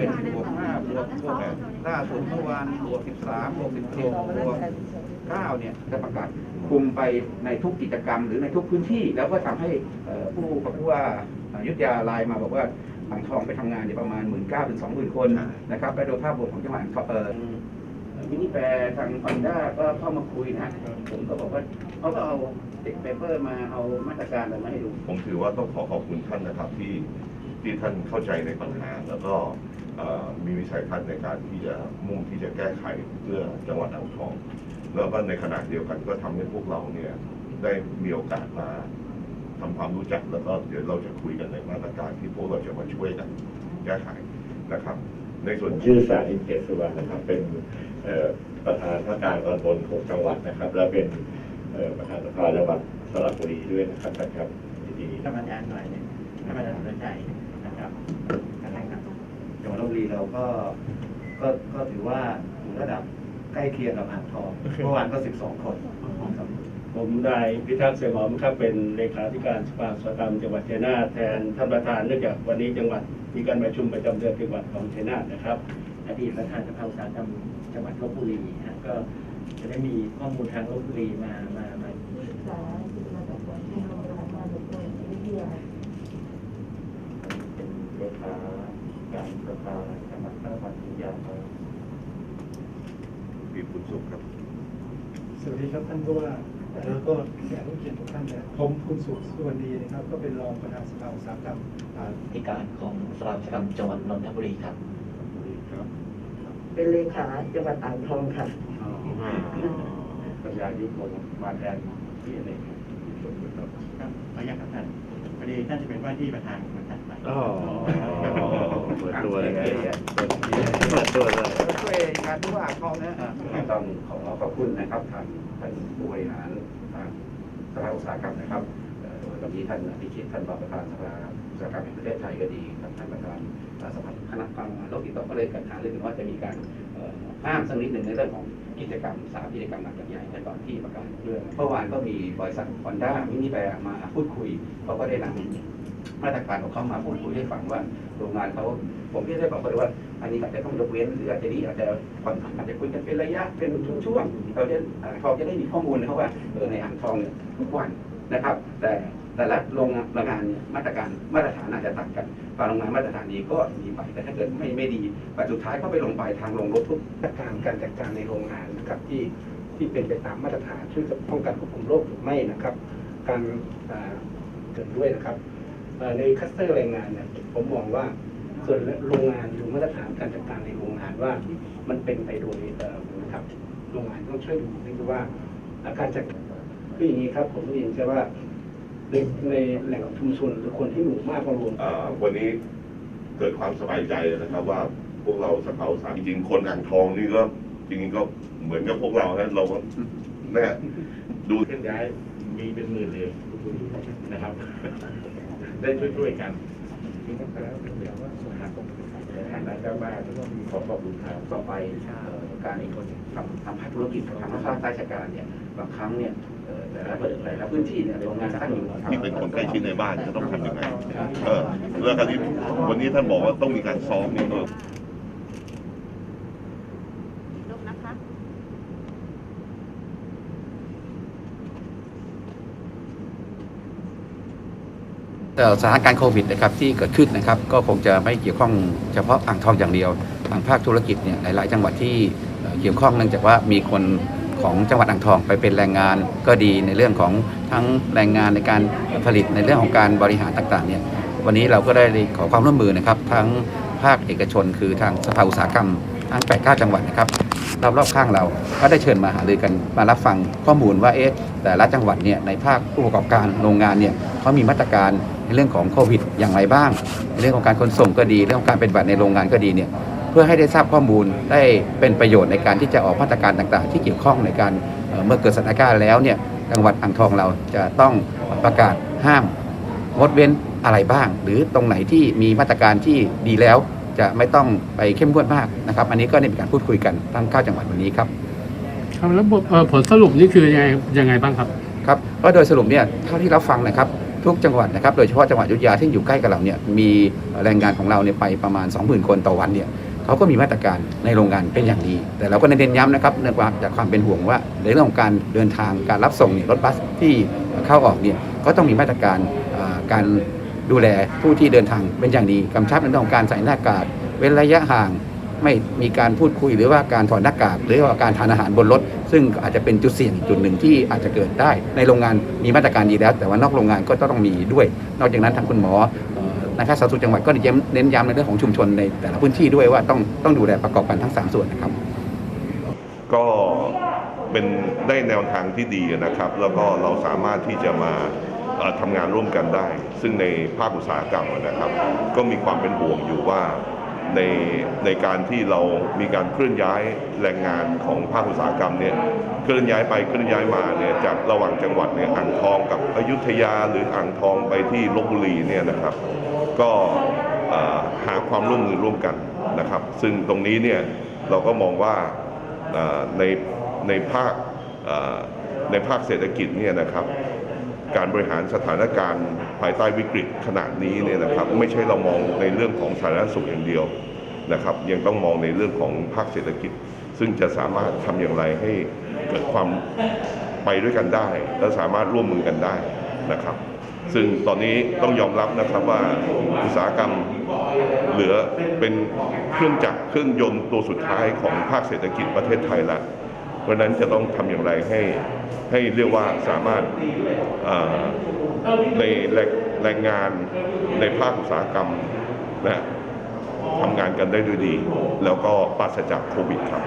เป็นบวกห้าบวกบวกล่าสุดเมื่อวานบวกสิบสามบวกสิบเจ็ดบวกเก้าเนี่ยจะประกาศคุมไปในทุกกิจกรรม หรือในทุกพื้นที่ แล้วก็ทำให้ผู้ผู้ว่ายุทธยาลน์มาบอกว่าอ่างทองไปทำงานเนี่ยประมาณหมื่นเก้าถึงสองหมื่นคนนะครับและโดยภาพรวมของจังหวัดอ่างทองเออมินิแปรทางฮอนด้าก็เข้ามาคุยนะ ผมก็บอกว่าเขาก็เอาเด็กเปเปอร์มาเอามาตรการอะไรมาให้ดู ผมถือว่าต้องขอขอบคุณท่านนะครับที่ ที่ท่านเข้าใจในปัญหา แล้วก็เอ่อมีวิสัยทัศน์ในการที่จะมุ่งที่จะแก้ไขเพื่อจังหวัดอ่างทอง แล้วก็ในขณะเดียวกันก็ทำให้พวกเราเนี่ยได้มีโอกาสมาทำความรู้จักแล้วก็เดี๋ยวเราจะคุยกันในมาตรการที่พวกเราจะมาช่วยกันแก้ไขนะครับ ในส่วนชื่อสาธิตเกศสุวรรณนะครับเป็นเอ่อประธานพระการตอนบนของจังหวัดนะครับ และเป็นเอ่อประธานสภาจังหวัดสระบุรีด้วยนะครับท่านครับยินดีธรรมดาหน่อยเนี่ยธรรมดาสนใจ นะครับอะไรครับจังหวัดลบบุรีเราก็ก็ก็ถือว่าอยู่ระดับใกล้เคียงกับอ่างทองเมื่อวานก็ 12 คนครับผมนายพิทักษ์เสยหอมครับเป็นเลขาธิการสภาอุตสาหกรรมจังหวัดชัยนาทแทนท่านประธานเนื่องจากวันนี้จังหวัดมีการประชุมประจำเดือนจังหวัดของชัยนาทนะครับอดีตประธานสภาอุตสาหกรรมจังหวัดลบบุรีนะก็จะได้มีข้อมูลทางลบบุรีมามามา เป็นเลขาการสภาจังหวัดพระนครศรีอยุธยาครับปีบุญสุขครับ สวัสดีครับท่านผู้ว่าแล้วก็แขกผู้เกียรติทุกท่านนะผมคุณสุขสุวรรณดีนะครับ ก็เป็นรองประธานสภาอุตสาหกรรมอ่าธิการของสภาอุตสาหกรรมจังหวัดนนทบุรีครับ เป็นเลขาจังหวัดอ่างทองค่ะปัญญายุคงมาแทนที่อะไรครับขออนุญาตครับท่านพอดีท่านจะเป็นว่าที่ประธานคนถัดไป อ๋อเปิดตัวเลยเปิดเปิดตัวเลยช่วยการผู้ว่าเขานะต้องขอขอบคุณนะครับทางท่านผู้บริหารทางสภาอุตสาหกรรมนะครับเอ่อโดยวันนี้ท่านพิชิตท่านรองประธานสภาอุตสาหกรรมแห่งประเทศไทยก็ดีครับท่านประธานสภาคณะกรรมการโลกติดต่อก็เลยกันหาเรื่องว่าจะมีการห้ามสักนิดหนึ่งในเรื่องของกิจกรรมสามกิจกรรมหลักใหญ่ในตอนที่ประกาศเรื่องเมื่อวานก็มีบริษัทฮอนด้ามินิแบร์มาพูดคุยเขาก็ได้นำ มาตรการของเขามาพูดคุยให้ฟังว่าโรงงานเขาผมที่ได้บอกเขาเลยว่า อันนี้อาจจะต้องยกเว้นหรืออาจจะนี่อาจจะผ่อนอาจจะคุยกันเป็นระยะเป็นช่วงๆเราจะอ่างทองจะได้มีข้อมูลนะครับว่าเออในอ่างทองเนี่ยทุกวันนะครับ แต่แต่ละโรงงานเนี่ยมาตรการมาตรฐานอาจจะต่างกันบางโรงงานมาตรฐานดีก็มีไปแต่ถ้าเกิดไม่ไม่ดีแต่สุดท้ายก็ไปลงปทางลงรถทุกมาตรการการจัดการในโรงงานนะครับที่ที่เป็นไปตามมาตรฐานช่วยป้องกันควบคุมโรคหรือไม่นะครับ การเกิดด้วยนะครับ ในคัสเตอร์แรงงานเนี่ยผมมองว่าส่วนโรงงานดูมาตรฐานการจัดการในโรงงานว่า มันเป็นไปโดยเอ่อนะครับโรงงานต้องช่วยดูนี่คือว่าอาการจัดคืออย่างนี้ครับ ผมเรียนใช่ว่าในในแหล่งชุมชนหรือคนที่หมู่มากก็รวมอ่าวันนี้เกิดความสบายใจนะครับว่าพวกเราสภาอุตสาหกรรมจริงๆคนอ่างทองนี่ก็จริงๆก็เหมือนกับพวกเราฮะเราก็เนี่ยดูเคลื่อนย้ายมีเป็นหมื่นเลยนะครับ ได้ช่วยๆกันที่ต้องการเป็นแบบว่าสหกรณ์ในฐานะเจ้าบ้านก็ต้องมีขอขอบคุณครับต่อไปเอ่อการทำทำภาคธุรกิจทำภาคราชการเนี่ยบางครั้งเนี่ยเอ่อแต่ละแต่ละพื้นที่เนี่ยโรงงานตั้งอยู่ที่เป็นคนใกล้ชิดในบ้านจะต้องทำยังไงเออแล้วคราวนี้วันนี้ท่านบอกว่าต้องมีการซ้อมนี่เออ ลูกนะคะ เอ่อ สถานการณ์โควิดนะครับที่เกิดขึ้นนะครับ ก็คงจะไม่เกี่ยวข้องเฉพาะอ่างทองอย่างเดียวทางภาคธุรกิจเนี่ยหลาย ๆ จังหวัดที่เกี่ยวข้องเนื่องจากว่ามีคนของจังหวัดอ่างทองไปเป็นแรงงานก็ดีในเรื่องของทั้งแรงงานในการผลิตในเรื่องของการบริหารต่าง ๆ เนี่ยวันนี้เราก็ได้ขอความร่วมมือนะครับ ทั้งภาคเอกชน คือทางสภาอุตสาหกรรม ทั้ง 8 9 จังหวัดนะครับรอบๆข้างเราก็ได้เชิญมาหารือกันมารับฟังข้อมูลว่าเอ๊ะแต่ละจังหวัดเนี่ยในภาคผู้ประกอบการโรงงานเนี่ยเขามีมาตรการในเรื่องของโควิดอย่างไรบ้าง ในเรื่องของการขนส่งก็ดีเรื่องของการเป็นบัตรในโรงงานก็ดีเนี่ยเพื่อให้ได้ทราบข้อมูลได้เป็นประโยชน์ในการที่จะออกมาตรการต่างๆ ที่เกี่ยวข้องในการเเมื่อเกิดสถานการณ์แล้วเนี่ยจังหวัดอ่างทองเราจะต้องประกาศห้ามงดเว้นอะไรบ้าง หรือตรงไหนที่มีมาตรการที่ดีแล้ว จะไม่ต้องไปเข้มงวดมากนะครับ อันนี้ก็ได้มีการพูดคุยกันทั้ง9จังหวัดวันนี้ครับครับแล้วบทเอ่อผลสรุปนี่คือยังไงยังไงบ้างครับครับก็โดยสรุปเนี่ยเท่าที่เราฟังนะครับทุกจังหวัดนะครับโดยเฉพาะจังหวัดอยุธยาที่อยู่ใกล้กับเราเนี่ยมีแรงงานของเราเนี่ยไปประมาณ 20,000 คนต่อวันเนี่ยเขาก็มีมาตรการในโรงงานเป็นอย่างดี แต่เราก็เน้นย้ำนะครับเนื่องจากความเป็นห่วงว่าในเรื่องของการเดินทางการรับส่งเนี่ยรถบัสที่เข้าออกเนี่ยก็ต้องมีมาตรการอ่าการ ดูแลผู้ที่เดินทางเป็นอย่างดีกำชับในเรื่องของการใส่หน้ากากเว้นระยะห่างไม่มีการพูดคุยหรือว่าการถอดหน้ากากหรือว่าการทานอาหารบนรถ ซึ่งอาจจะเป็นจุดเสี่ยงจุดหนึ่งที่อาจจะเกิดได้ ในโรงงานมีมาตรการดีแล้ว แต่ว่านอกโรงงานก็ต้องมีด้วย นอกจากนั้นทางคุณหมอนายแพทย์สาธารณสุขจังหวัดก็เน้นย้ำในเรื่องของชุมชนในแต่ละพื้นที่ด้วยว่าต้องต้องดูแลประกอบกันทั้งสามส่วนนะครับ ก็เป็นได้แนวทางที่ดีนะครับ แล้วก็เราสามารถที่จะมา ทำงานร่วมกันได้ ซึ่งในภาคอุตสาหกรรมนะครับ ก็มีความเป็นห่วงอยู่ว่าในในการที่เรามีการเคลื่อนย้ายแรงงานของภาคอุตสาหกรรมเนี่ยเคลื่อนย้ายไปเคลื่อนย้ายมาเนี่ยจากระหว่างจังหวัดเนี่ยอ่างทองกับอยุธยาหรืออ่างทองไปที่ลบบุรีเนี่ยนะครับ ก็หาความร่วมมือร่วมกันนะครับ ซึ่งตรงนี้เนี่ยเราก็มองว่าในในภาคในภาคเศรษฐกิจเนี่ยนะครับ การบริหารสถานการณ์ภายใต้วิกฤตขนาดนี้เนี่ยนะครับไม่ใช่เรามองในเรื่องของสาธารณสุขอย่างเดียวนะครับ ยังต้องมองในเรื่องของภาคเศรษฐกิจ ซึ่งจะสามารถทำอย่างไรให้เกิดความไปด้วยกันได้ และสามารถร่วมมือกันได้นะครับ ซึ่งตอนนี้ต้องยอมรับนะครับว่าอุตสาหกรรมเหลือเป็นเครื่องจักรเครื่องยนต์ตัวสุดท้ายของภาคเศรษฐกิจประเทศไทยละ ราะฉะนั้นจะต้องทำอย่างไรให้ให้เรียกว่าสามารถในแรแรงงานในภาคอุตสาหกรรมนะทำงานกันได้ด้วยดี แล้วก็ปราศจากโควิดครับ